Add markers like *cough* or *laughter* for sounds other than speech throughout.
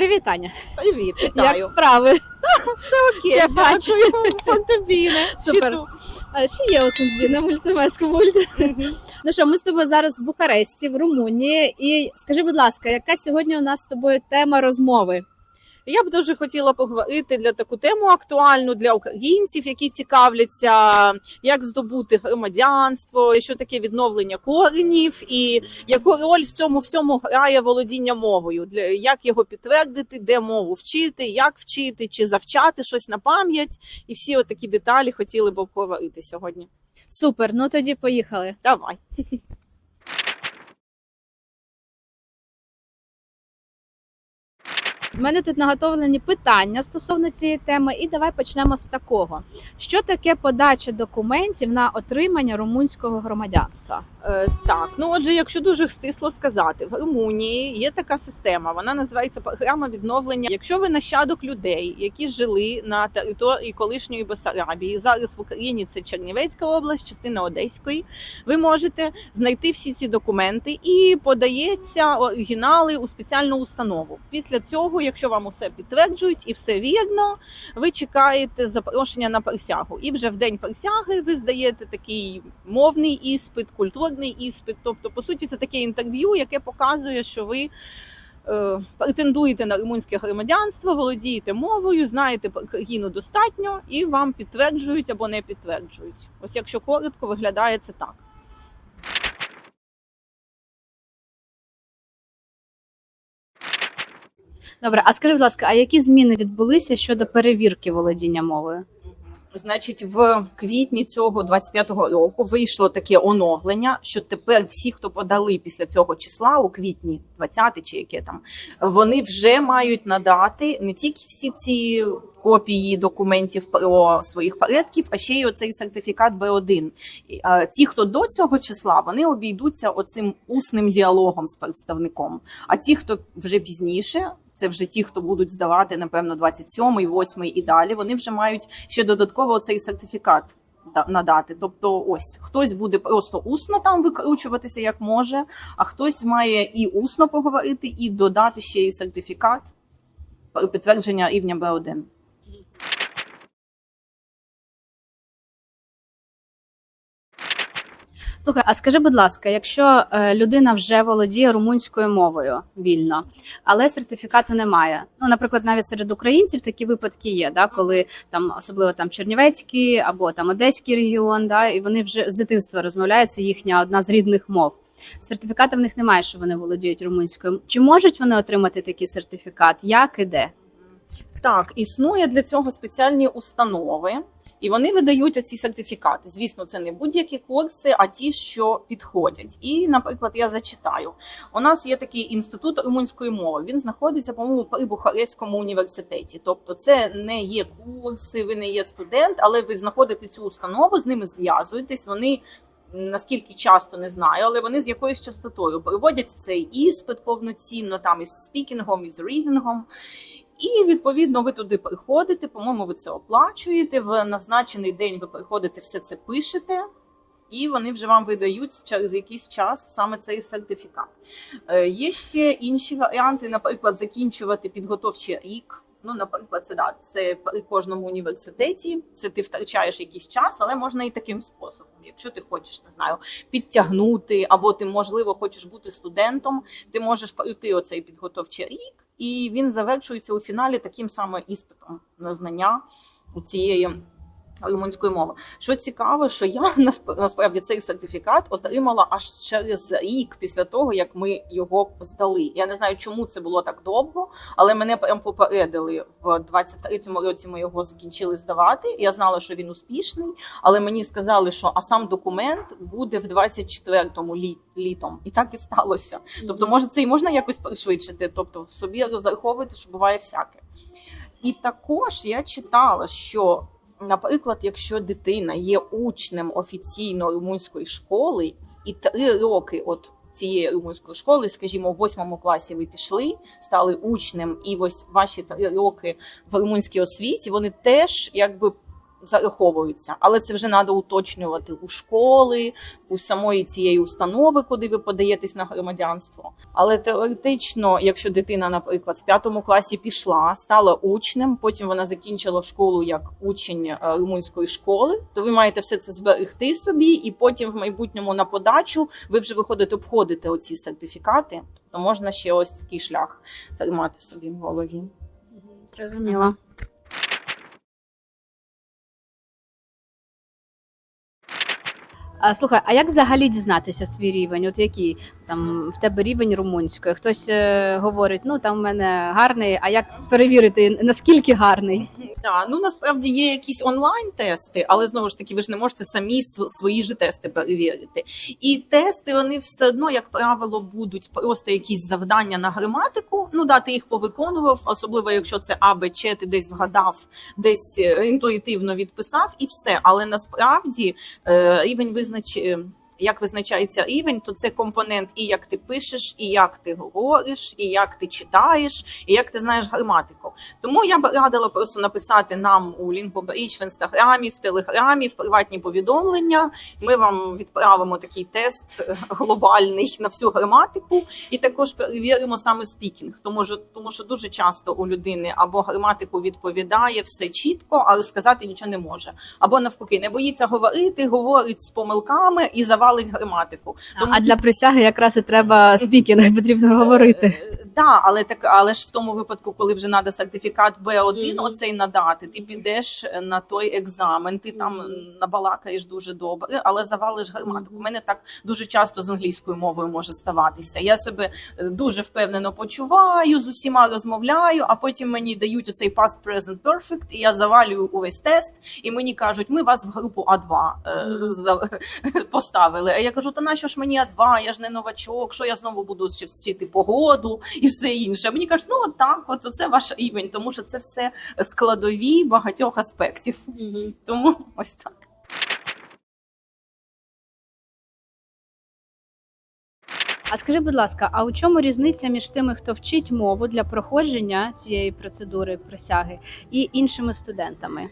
Привітання. Привіт, Як справи? *laughs* Все окей, Я бачу. дякую. Супер. А ще є у Сумбі на мульсумеску мульт. Ну що, ми з тобою зараз в Бухаресті, в Румунії. І скажи, будь ласка, яка сьогодні у нас з тобою тема розмови? Я б дуже хотіла поговорити для таку тему актуальну для українців, які цікавляться, як здобути громадянство, що таке відновлення коренів, і яку роль в цьому всьому грає володіння мовою, для як його підтвердити, де мову вчити, як вчити, чи завчати щось на пам'ять, і всі отакі деталі хотіли б обговорити сьогодні. Супер, ну тоді поїхали. Давай. Мене тут наготовлені питання стосовно цієї теми, і давай почнемо з такого: що таке подача документів на отримання румунського громадянства? Е, Так, ну отже, якщо дуже стисло сказати, в Румунії є така система. Вона називається програма відновлення. Якщо ви нащадок людей, які жили на території колишньої Бесарабії, зараз в Україні це Чернівецька область, частина Одеської. Ви можете знайти всі ці документи і подається оригінали у спеціальну установу. Після цього, якщо вам усе підтверджують і все вірно, ви чекаєте запрошення на присягу. І вже в день присяги ви здаєте такий мовний іспит, культурний іспит. Тобто, по суті, це таке інтерв'ю, яке показує, що ви. е, Претендуєте на румунське громадянство, володієте мовою, знаєте країну достатньо, і вам підтверджують або не підтверджують. Ось якщо коротко, виглядає це так. Добре, а скажи, будь ласка, а які зміни відбулися щодо перевірки володіння мовою? Значить, в квітні цього 25-го року вийшло таке оновлення, що тепер всі, хто подали після цього числа, у квітні 20 чи яке там, вони вже мають надати не тільки всі ці копії документів про своїх предків, а ще й оцей сертифікат Б1. Ті, хто до цього числа, вони обійдуться оцим усним діалогом з представником. А ті, хто вже пізніше, це вже ті, хто будуть здавати, напевно, 27-й, 8-й і далі, вони вже мають ще додатково цей сертифікат надати. Тобто, ось хтось буде просто усно там викручуватися як може, а хтось має і усно поговорити, і додати ще й сертифікат підтвердження рівня Б1. Слухай, а скажи, будь ласка, якщо е, людина вже володіє румунською мовою вільно, але сертифікату немає. Ну, наприклад, навіть серед українців такі випадки є, да, коли там особливо там Чернівецький або там Одеський регіон, да, і вони вже з дитинства розмовляють, це їхня одна з рідних мов. Сертифіката в них немає, що вони володіють румунською. Чи можуть вони отримати такий сертифікат? Як і де? Так, існує для цього спеціальні установи, і вони видають оці сертифікати. Звісно, це не будь-які курси, а ті, що підходять. І, наприклад, я зачитаю: у нас є такий інститут румунської мови. Він знаходиться, по-моєму, при Бухарестському університеті. Тобто, це не є курси, ви не є студент, але ви знаходите цю установу, з ними зв'язуєтесь. Вони Наскільки часто не знаю, але вони з якоюсь частотою проводять цей іспит повноцінно, там із спікінгом, із рідингом. І відповідно ви туди приходите. По-моєму, ви це оплачуєте. В назначений день ви приходите, все це пишете, і вони вже вам видають через якийсь час саме цей сертифікат. Е, Є ще інші варіанти, наприклад, закінчувати підготовчий рік. Ну, наприклад, це да, це при кожному університеті. Це ти втрачаєш якийсь час, але можна і таким способом. Якщо ти хочеш, не знаю, підтягнути, або ти, можливо, хочеш бути студентом, ти можеш пройти оцей підготовчий рік, і він завершується у фіналі таким саме іспитом на знання у цієї румунської мови. Що цікаво, що я *laughs* насправді цей сертифікат отримала аж через рік після того, як ми його здали. Я не знаю, чому це було так довго, але мене прям попередили в 23-му році. Ми його закінчили здавати. Я знала, що він успішний, але мені сказали, що а сам документ буде в 24-му лі- літом, і так і сталося. Тобто, може, це і можна якось пришвидшити, тобто собі розраховувати, що буває всяке. І також я читала, що, наприклад, якщо дитина є учнем офіційно румунської школи, і три роки от цієї румунської школи, скажімо, в восьмому класі ви пішли, стали учнем, і ось ваші три роки в румунській освіті, вони теж якби зараховуються. Але це вже треба уточнювати у школи, у самої цієї установи, куди ви подаєтесь на громадянство. Але теоретично, якщо дитина, наприклад, в п'ятому класі пішла, стала учнем, потім вона закінчила школу як учень е, румунської школи, то ви маєте все це зберегти собі, і потім в майбутньому на подачу ви вже виходите, обходите оці сертифікати. То можна ще ось такий шлях тримати собі в голові. Зрозуміло. Слухай, а як взагалі дізнатися свій рівень? От який там в тебе рівень румунської? Хтось е, говорить, ну там в мене гарний, а як перевірити, наскільки гарний? Да, ну насправді є якісь онлайн тести, але знову ж таки, ви ж не можете самі свої ж тести перевірити. І тести вони все одно, як правило, будуть просто якісь завдання на граматику. Ну да, ти їх повиконував, особливо якщо це А, Б, ти десь вгадав, десь е, інтуїтивно відписав, і все. Але насправді е, рівень визнач... Як визначається рівень, то це компонент і як ти пишеш, і як ти говориш, і як ти читаєш, і як ти знаєш граматику. Тому я б радила просто написати нам у Лінкбобріч в інстаграмі, в телеграмі, в приватні повідомлення. Ми вам відправимо такий тест глобальний на всю граматику, і також перевіримо саме спікінг. Тому що тому що дуже часто у людини або граматику відповідає все чітко, а розказати нічого не може. Або навпаки, не боїться говорити, говорить з помилками і завалить граматику. Тому А для присяги якраз і треба спікінг, потрібно говорити. Е, Да, але так, але ж в тому випадку, коли вже треба сертифікат Б1 Мгм. оцей надати, ти підеш на той екзамен, ти там набалакаєш дуже добре, але завалиш граматику. У мене так дуже часто з англійською мовою може ставатися. Я себе е, дуже впевнено почуваю, з усіма розмовляю, а потім мені дають оцей past present perfect, і я завалюю увесь тест, і мені кажуть, ми вас в групу А2 е, Мгм. за- *laughs* поставили. А я кажу, та нащо ж мені А2, я ж не новачок, що я знову буду ще вчити погоду і все інше. А Мені кажуть, ну от так, от це ваш рівень, тому що це все складові багатьох аспектів. Тому ось так. А скажи, будь ласка, а у чому різниця між тими, хто вчить мову для проходження цієї процедури присяги, і іншими студентами?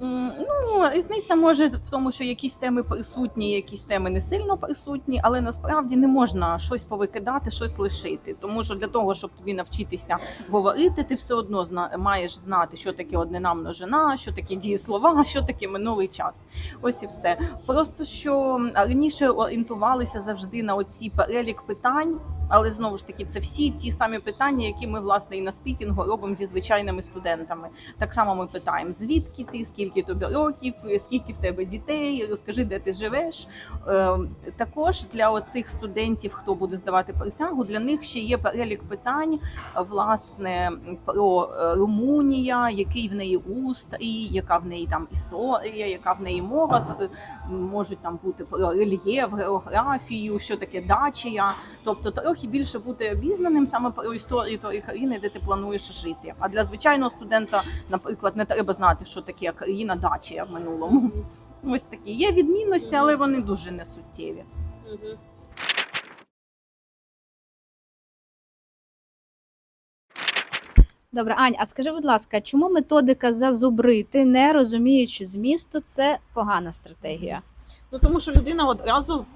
Ну, різниця може в тому, що якісь теми присутні, якісь теми не сильно присутні, але насправді не можна щось повикидати, щось лишити. Тому що для того, щоб тобі навчитися говорити, ти все одно зна- маєш знати, що таке однина множина, що таке дієслова, *laughs* що таке минулий час. Ось і все. Просто що раніше орієнтувалися завжди на оці перелік питань. Але знову ж таки, це всі ті самі питання, які ми власне і на спікінгу робимо зі звичайними студентами. Так само ми питаємо, звідки ти, скільки тобі років, скільки в тебе дітей, розкажи, де ти живеш. Е, Також для оцих студентів, хто буде здавати присягу, для них ще є перелік питань, е, власне, про е, Румунія, який в неї устрій, яка в неї там історія, яка в неї мова. Т- Можуть там бути про рельєф, географію, що таке дачія. Тобто трохи більше бути обізнаним саме про історію тої країни, де ти плануєш жити. А для звичайного студента, наприклад, не треба знати, що таке країна дачія в минулому. *laughs* Ось такі є відмінності, але вони дуже несуттєві. Добре, Ань, а скажи, будь ласка, чому методика зазубрити, не розуміючи змісту, це погана стратегія? Ну тому що людина одразу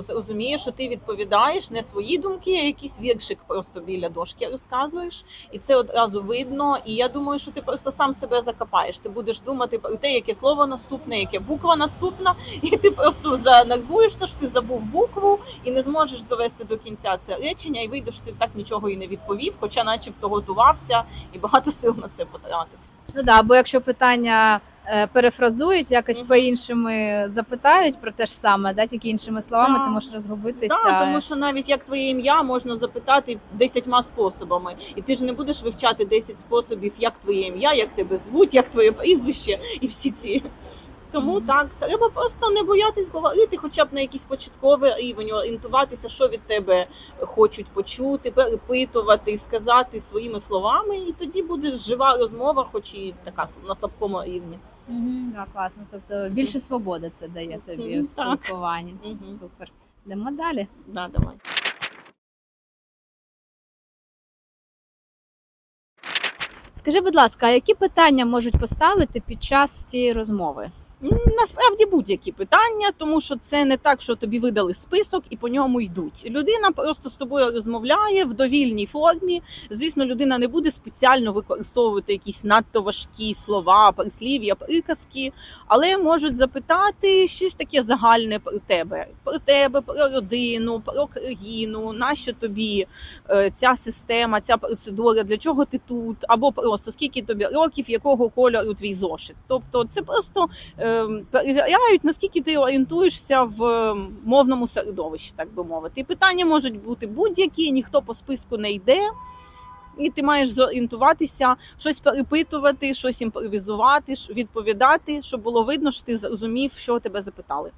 зрозуміє, що ти відповідаєш не свої думки, а якийсь віршик просто біля дошки розказуєш, і це одразу видно. І я думаю, що ти просто сам себе закопаєш. Ти будеш думати про те, яке слово наступне, яке буква наступна, і ти просто занервуєшся, що ти забув букву і не зможеш довести до кінця це речення, і вийдеш, ти так нічого і не відповів, хоча, начебто, готувався і багато сил на це потратив. Ну да, бо якщо питання перефразують, якось Мгм. по-іншими запитають про те ж саме, да, тільки іншими словами, Да. ти можеш розгубитися. Так, тому що навіть як твоє ім'я можна запитати десятьма способами, і ти ж не будеш вивчати 10 способів, як твоє ім'я, як тебе звуть, як твоє прізвище, і всі ці. Тому Мгм. так, треба просто не боятись говорити, хоча б на якийсь початковий рівень, орієнтуватися, що від тебе хочуть почути, перепитувати, сказати своїми словами, і тоді буде жива розмова, хоч і така на слабкому рівні. Угу, да, класно. Тобто більше свободи це дає тобі в так. спілкуванні. Мгм. Супер. Йдемо далі. Да, давай. Скажи, будь ласка, а які питання можуть поставити під час цієї розмови? Насправді будь-які питання, тому що це не так, що тобі видали список і по ньому йдуть. Людина просто з тобою розмовляє в довільній формі. Звісно, людина не буде спеціально використовувати якісь надто важкі слова, прислів'я, приказки, але можуть запитати щось таке загальне про тебе, про тебе, про родину, про країну, нащо тобі е, ця система, ця процедура, для чого ти тут, або просто скільки тобі років, якого кольору твій зошит. Тобто, це просто е, перевіряють, наскільки ти орієнтуєшся в е, мовному середовищі, так би мовити. І питання можуть бути будь-які, ніхто по списку не йде. І ти маєш зорієнтуватися, щось перепитувати, щось імпровізувати, відповідати, щоб було видно, що ти зрозумів, що тебе запитали.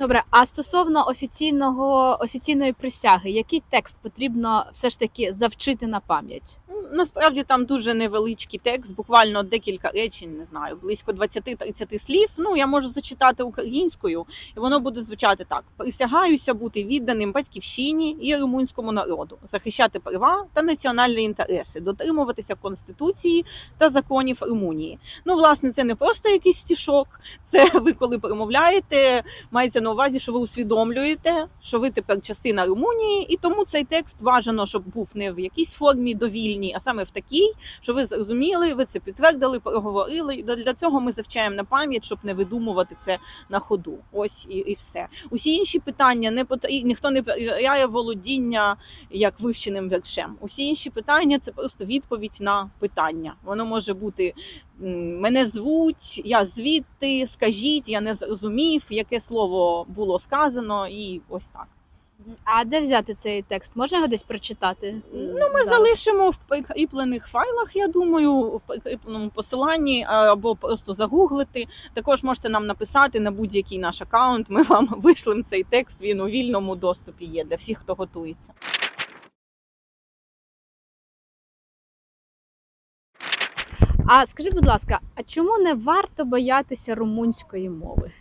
Добре, а стосовно офіційного офіційної присяги, який текст потрібно все ж таки завчити на пам'ять? Насправді там дуже невеличкий текст, буквально декілька речень, не знаю, близько 20-30 слів. Ну я можу зачитати українською, і воно буде звучати так: присягаюся бути відданим батьківщині і румунському народу, захищати права та національні інтереси, дотримуватися конституції та законів Румунії. Ну, власне, це не просто якийсь стішок. Це *laughs* ви коли промовляєте, мається на увазі, що ви усвідомлюєте, що ви тепер частина Румунії, і тому цей текст бажано, щоб був не в якійсь формі довільній, а саме в такій, що ви зрозуміли, ви це підтвердили, проговорили. Для цього ми завчаємо на пам'ять, щоб не видумувати це на ходу. Ось і, і все. Усі інші питання не потрібні, ніхто не перевіряє володіння як вивченим віршем. Усі інші питання це просто відповідь на питання. Воно може бути мене звуть, я звідти, скажіть, я не зрозумів, яке слово було сказано, і ось так. А де взяти цей текст? Можна його десь прочитати? Ну, ми залишимо в прикріплених файлах, я думаю, в прикріпленому посиланні або просто загуглити. Також можете нам написати на будь-який наш аккаунт. Ми вам *laughs* вишлемо цей текст. Він у вільному доступі є для всіх, хто готується. А скажи, будь ласка, а чому не варто боятися румунської мови?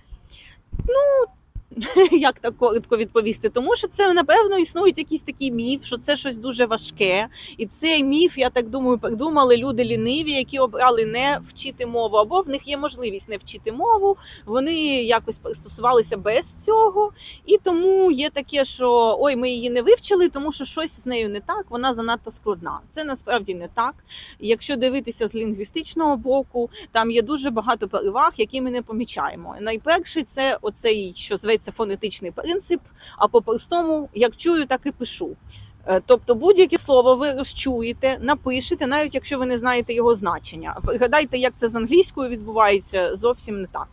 *laughs* Як так коротко відповісти? Тому що це напевно існують якийсь такий міф, що це щось дуже важке, і цей міф, я так думаю, придумали люди ліниві, які обрали не вчити мову, або в них є можливість не вчити мову. Вони якось пристосувалися без цього, і тому є таке, що ой, ми її не вивчили, тому що щось з нею не так. Вона занадто складна. Це насправді не так. Якщо дивитися з лінгвістичного боку, там є дуже багато переваг, які ми не помічаємо. Найперший це оцей, що зветься фонетичний принцип. А по-простому, як чую, так і пишу. Е, Тобто будь-яке слово ви розчуєте, напишете, навіть якщо ви не знаєте його значення. Пригадайте, як це з англійською відбувається зовсім не так.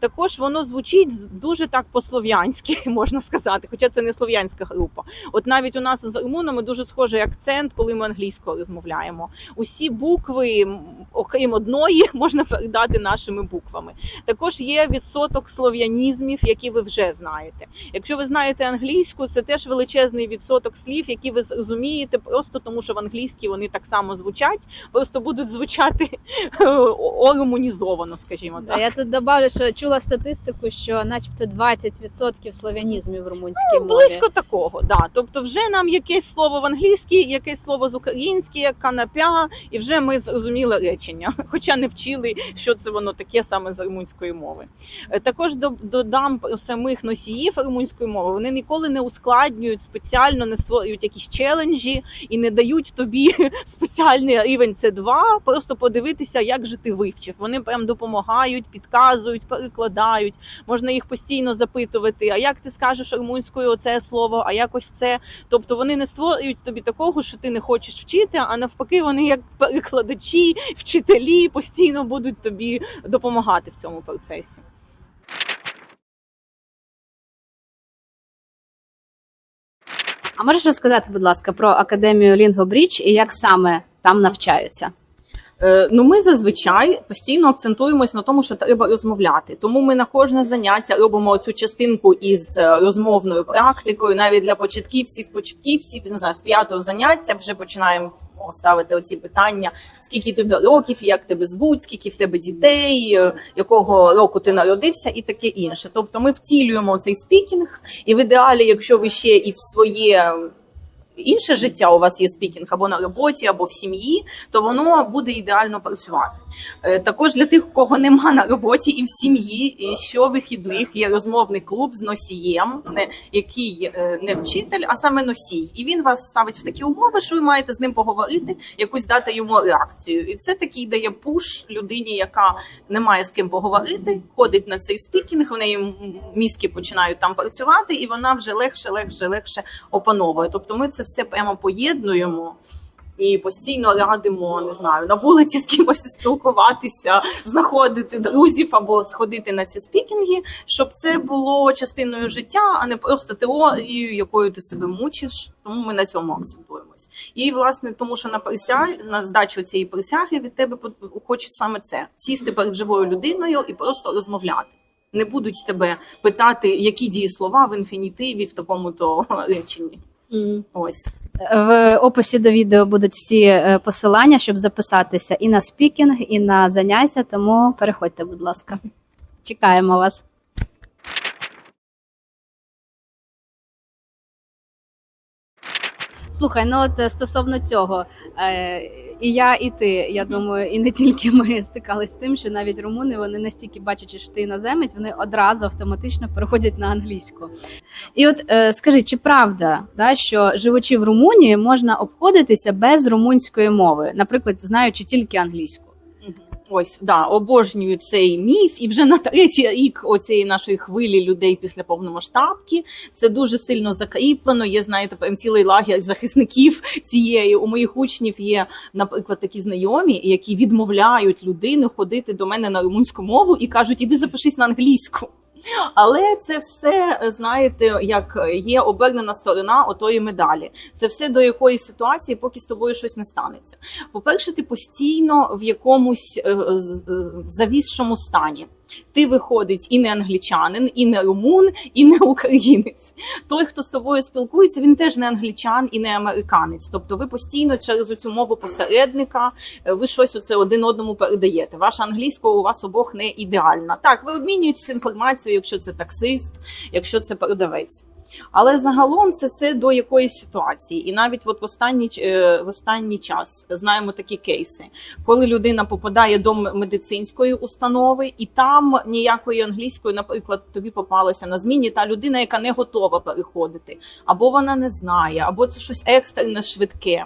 Також воно звучить дуже так по-слов'янськи, *laughs* можна сказати, хоча це не слов'янська група. От навіть у нас з румунами дуже схожий акцент, коли ми англійською розмовляємо. Усі букви, окрім одної, *laughs* можна передати нашими буквами. Також є відсоток слов'янізмів, які ви вже знаєте. Якщо ви знаєте англійську, це теж величезний відсоток слів, які ви зрозумієте, просто тому що в англійській вони так само звучать, просто будуть звучати орумунізовано, скажімо так. я тут добавлю, що чула статистику, що начебто 20% слов'янізмів в румунській мові. Близько такого, да. Тобто, вже нам якесь слово в англійській, якесь слово з українській, канапя, і вже ми зрозуміли речення, *laughs* хоча не вчили, що це воно таке саме з румунської мови. Е, Також додам самих носіїв румунської мови. Вони ніколи не ускладнюють спеціально, не створюють якісь челенджі і не дають тобі *laughs* спеціальний рівень С2, просто подивитися, як же ти вивчив. Вони прям допомагають, підказують, перекладають. Можна їх постійно запитувати. А як ти скажеш румунською оце слово? А якось це. Тобто вони не створюють тобі такого, що ти не хочеш вчити, а навпаки, вони як перекладачі, вчителі постійно будуть тобі допомагати в цьому процесі. Можеш розказати, будь ласка, про академію Лінгобріч і як саме там навчаються? Е, Ну, ми зазвичай постійно акцентуємось на тому, що треба розмовляти. Тому ми на кожне заняття робимо цю частинку із е, розмовною практикою. Навіть для початківців, початківців, не знаю, з п'ятого заняття вже починаємо ставити оці питання: скільки тобі років, як тебе звуть, скільки в тебе дітей, е, якого року ти народився, і таке інше. Тобто, ми втілюємо цей спікінг, і в ідеалі, якщо ви ще і в своє. Інше життя у вас є спікінг або на роботі, або в сім'ї, то воно буде ідеально працювати. Е, Також для тих, у кого нема на роботі і в сім'ї, і щовихідних є розмовний клуб з носієм, який е, не вчитель, а саме носій. І він вас ставить в такі умови, що ви маєте з ним поговорити, якусь дати йому реакцію. І це такий дає пуш людині, яка не має з ким поговорити, ходить на цей спікінг, в неї мізки починають там працювати, і вона вже легше, легше, легше опановує. Тобто ми це все прямо поєднуємо. І постійно радимо, не знаю, на вулиці з кимось спілкуватися, знаходити друзів або сходити на ці спікінги, щоб це було частиною життя, а не просто теорією, якою ти себе мучиш. Тому ми на цьому акцентуємось. І власне, тому що на присяг, на здачу цієї присяги від тебе хочуть саме це: сісти перед живою людиною і просто розмовляти. Не будуть тебе питати, які дієслова в інфінітиві в такому то реченні. Ось. В описі до відео будуть всі е, посилання, щоб записатися і на спікінг, і на заняття. Тому переходьте, будь ласка. Чекаємо вас. Слухай, ну от е, стосовно цього, е, і я, і ти, я думаю, і не тільки ми стикались з тим, що навіть румуни вони настільки бачачи, що ти іноземець, вони одразу автоматично переходять на англійську. І от е, скажи, чи правда, да, що живучи в Румунії можна обходитися без румунської мови, наприклад, знаючи тільки англійську? Ось да, обожнюю цей міф, і вже на третій рік оцієї нашої хвилі людей після повномасштабки це дуже сильно закріплено. Є, знаєте, прям цілий лагер захисників цієї. У моїх учнів є, наприклад, такі знайомі, які відмовляють людину ходити до мене на румунську мову і кажуть, іди запишись на англійську. Але це все, знаєте, як є обернена сторона отої медалі. Це все до якоїсь ситуації, поки з тобою щось не станеться. По-перше, ти постійно в якомусь е, е, завісшому стані. Ти виходить і не англічанин, і не румун, і не українець. Той, хто з тобою спілкується, він теж не англічан і не американець. Тобто, ви постійно через цю мову посередника е, ви щось оце один одному передаєте. Ваша англійська у вас обох не ідеальна. Так, ви обмінюєтеся інформацією, якщо це таксист, якщо це продавець. Але загалом це все до якоїсь ситуації, і навіть от в останній е, в останній час знаємо такі кейси, коли людина попадає до медицинської установи, і там ніякої англійської, наприклад, тобі попалася на зміні та людина, яка не готова переходити, або вона не знає, або це щось екстрене швидке.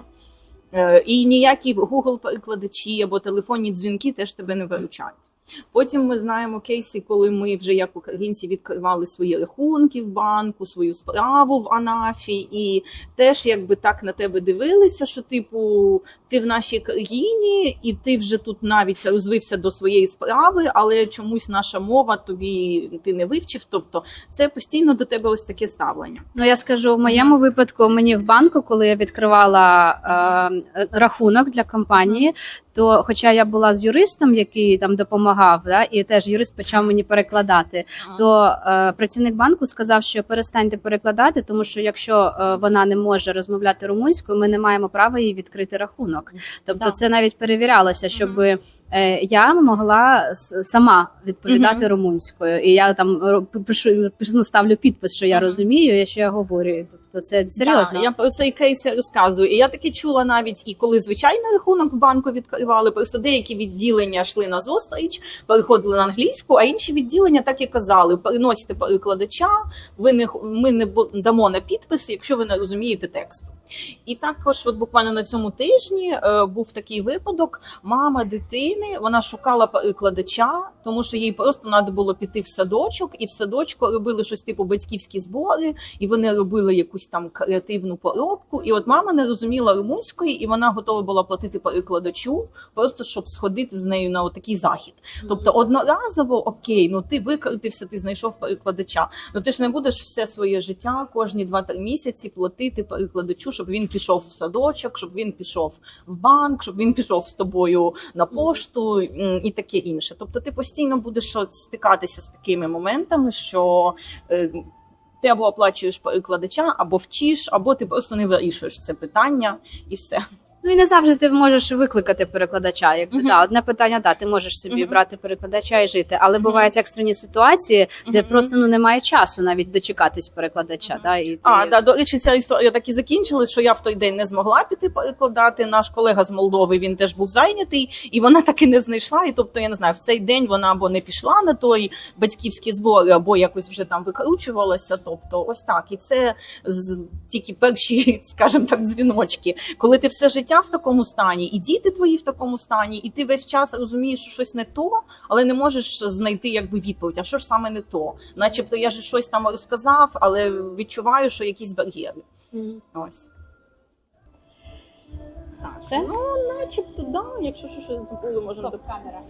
Е, І ніякі Google перекладачі або телефонні дзвінки теж тебе не виручають. Потім ми знаємо кейси, коли ми вже як українці відкривали свої рахунки в банку, свою справу в Анафі, і теж якби так на тебе дивилися, що типу ти в нашій країні, і ти вже тут навіть розвився до своєї справи, але чомусь наша мова тобі ти не вивчив. Тобто це постійно до тебе ось таке ставлення. Ну я скажу в моєму випадку, мені в банку, коли я відкривала е, рахунок для компанії, то хоча я була з юристом, який там допомагав, да, і теж юрист почав мені перекладати, то е, працівник банку сказав, що перестаньте перекладати, тому що якщо е, вона не може розмовляти румунською, ми не маємо права їй відкрити рахунок. Тобто, Так. це навіть перевірялося, щоб е, я могла сама відповідати Мгм. румунською, і я там пишу, ну, ставлю підпис, що я розумію, що я говорю. Тобто, це серйозно. Да, я цей кейс розказую. І я таки чула навіть і коли звичайний рахунок в банку відкривали, просто деякі відділення йшли на зустріч, переходили на англійську, а інші відділення так і казали: переносите перекладача, ви не ми не дамо на підпис, якщо ви не розумієте тексту. І також, от буквально на цьому тижні е, був такий випадок. Мама дитини вона шукала перекладача, тому що їй просто треба було піти в садочок, і в садочку робили щось типу батьківські збори, і вони робили якусь там креативну поробку. І от мама не розуміла румунської, і вона готова була платити перекладачу, просто щоб сходити з нею на такий захід. Тобто одноразово окей, ну ти викрутився, ти знайшов перекладача. Ну ти ж не будеш все своє життя кожні 2-3 місяці платити перекладачу, щоб він пішов в садочок, щоб він пішов в банк, щоб він пішов з тобою на пошту і таке інше. Тобто, ти постійно будеш стикатися з такими моментами, що е, ти або оплачуєш перекладача, або вчиш, або ти просто не вирішуєш це питання і все. Ну і не завжди ти можеш викликати перекладача. Якби Мгм. да, одне питання, да, ти можеш собі Мгм. брати перекладача і жити, але бувають екстрені ситуації, де Мгм. просто ну немає часу навіть дочекатись перекладача. Мгм. Да, і ти... А, да, до речі, ця історія так і закінчилась, що я в той день не змогла піти перекладати. Наш колега з Молдови він теж був зайнятий, і вона так і не знайшла. І тобто, я не знаю, в цей день вона або не пішла на той батьківські збори, або якось вже там викручувалася. Тобто, ось так. І це з тільки перші, *laughs* скажімо так, дзвіночки. Коли ти все життя в такому стані, і діти твої в такому стані, і ти весь час розумієш, що щось не то, але не можеш знайти якби відповідь. А що ж саме не то? Начебто я ж щось там розказав, але відчуваю, що якісь бар'єри. Мгм. Ось. Так, Це? ну, начебто, да. Якщо щось забули, можемо Стоп, камера.